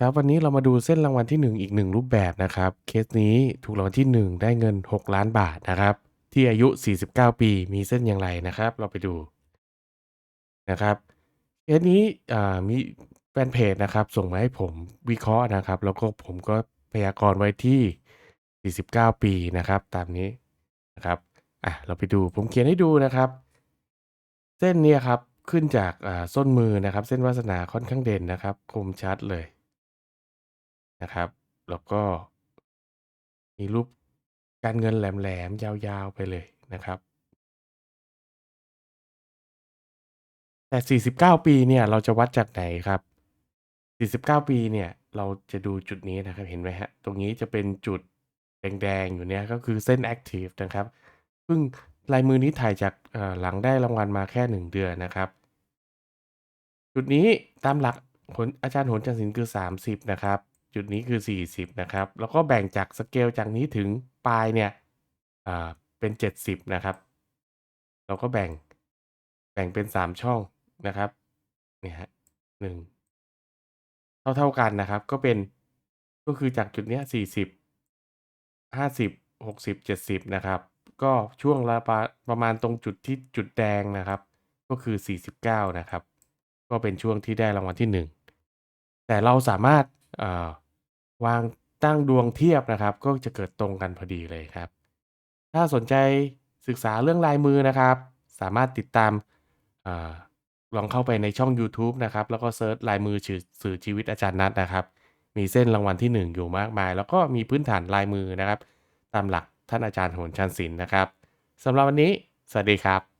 ครับวันนี้เรามาดูเส้นรางวัลที่ 1 อีก 1 รูปแบบนะครับ เคสนี้ถูกรางวัลที่ 1 ได้เงิน 6 ล้านบาทนะครับ ที่อายุ 49 ปีมีเส้นอย่างไรนะครับ เราไปดูนะครับเคสนี้มีแฟนเพจนะครับ ส่งมาให้ผมวิเคราะห์นะครับ แล้วก็ผมก็พยากรณ์ไว้ที่ 49 ปีนะครับ ตามนี้นะครับอะเราไปดูผมเขียนให้ดูนะครับ เส้นนี้ครับขึ้นจากส้นมือนะครับ เส้นวาสนาค่อนข้างเด่นนะครับ คมชัดเลย นะครับ แล้วก็ มีรูปการเงินแหลม ๆ ยาว ๆ ไปเลยนะครับ แต่ 49 ปีเนี่ย เราจะวัดจากไหนครับ 49 ปีเนี่ย เราจะดูจุดนี้นะครับ เห็นไหมครับตรงนี้จะเป็นจุดแดง ๆ อยู่เนี่ย ก็คือเส้นแอคทิฟนะครับซึ่งลายมือนี้ถ่ายจากหลังได้รางวัลมาแค่ 1 เดือนนะครับ จุดนี้ตามหลักอาจารย์โหนจันทร์ศิลป์คือ 30 นะครับ จุดนี้คือ 40 นะครับ แล้วก็แบ่งจากสเกลจากนี้ถึงปลายเนี่ยเป็น 70 นะครับ เราก็แบ่งแบ่งเป็น 3 ช่องนะครับเนี่ยครับ1เท่าๆกันนะครับ ก็เป็นก็คือจากจุดเนี้ย40 50 60 70นะครับ ก็ช่วงละปประมาณตรงจุดที่จุดแดงนะครับ ก็คือ49นะครับ ก็เป็นช่วงที่ได้รางวัลที่1แต่เราสามารถอ่า วางตั้งดวงเทียบนะครับ ก็จะเกิดตรงกันพอดีเลยครับ ถ้าสนใจศึกษาเรื่องลายมือนะครับ สามารถติดตามอลองเข้าไปในช่องยูทูบนะครับ แล้วก็เซิร์ชลายมือฉือสื่อชีวิตอาจารย์นัทนะครับ มีเส้นรางวัลที่ 1 อยู่มากมาย แล้วก็มีพื้นฐานลายมือนะครับ ตามหลักท่านอาจารย์โหนจันศิลป์นะครับสำหรับวันนี้ สวัสดีครับ